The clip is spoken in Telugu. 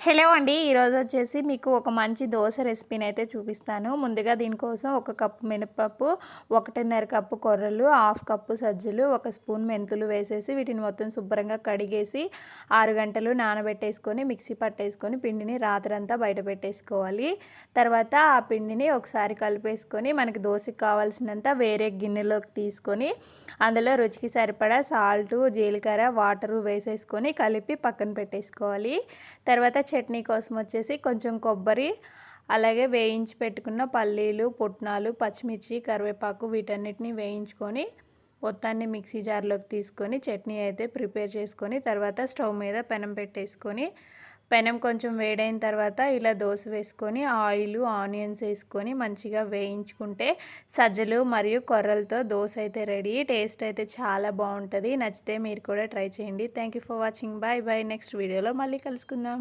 హలో అండి ఈరోజు వచ్చేసి మీకు ఒక మంచి దోశ రెసిపీని అయితే చూపిస్తాను. ముందుగా దీనికోసం ఒక కప్పు మినపప్పు ఒకటిన్నర కప్పు కొర్రలు హాఫ్ కప్పు సజ్జలు ఒక స్పూన్ మెంతులు వేసేసి వీటిని మొత్తం శుభ్రంగా కడిగేసి ఆరు గంటలు నానబెట్టేసుకొని మిక్సీ పట్టేసుకొని పిండిని రాత్రంతా బయట పెట్టేసుకోవాలి. తర్వాత ఆ పిండిని ఒకసారి కలిపేసుకొని మనకి దోశకి కావాల్సినంత వేరే గిన్నెలోకి తీసుకొని అందులో రుచికి సరిపడా సాల్టు జీలకర్ర వాటరు వేసేసుకొని కలిపి పక్కన పెట్టేసుకోవాలి. తర్వాత చట్నీ కోసం వచ్చేసి కొంచెం కొబ్బరి అలాగే వేయించి పెట్టుకున్న పల్లీలు పుట్నాలు పచ్చిమిర్చి కరివేపాకు వీటన్నిటిని వేయించుకొని మొత్తాన్ని మిక్సీ జార్లోకి తీసుకొని చట్నీ అయితే ప్రిపేర్ చేసుకొని తర్వాత స్టవ్ మీద పెనం పెట్టేసుకొని పెనం కొంచెం వేడైన తర్వాత ఇలా దోశ వేసుకొని ఆయిల్ ఆనియన్స్ వేసుకొని మంచిగా వేయించుకుంటే సజ్జలు మరియు కొర్రలతో దోశ అయితే రెడీ. టేస్ట్ అయితే చాలా బాగుంటుంది. నచ్చితే మీరు కూడా ట్రై చేయండి. Thank for watching bye bye next వీడియోలో మళ్ళీ కలుసుకుందాం.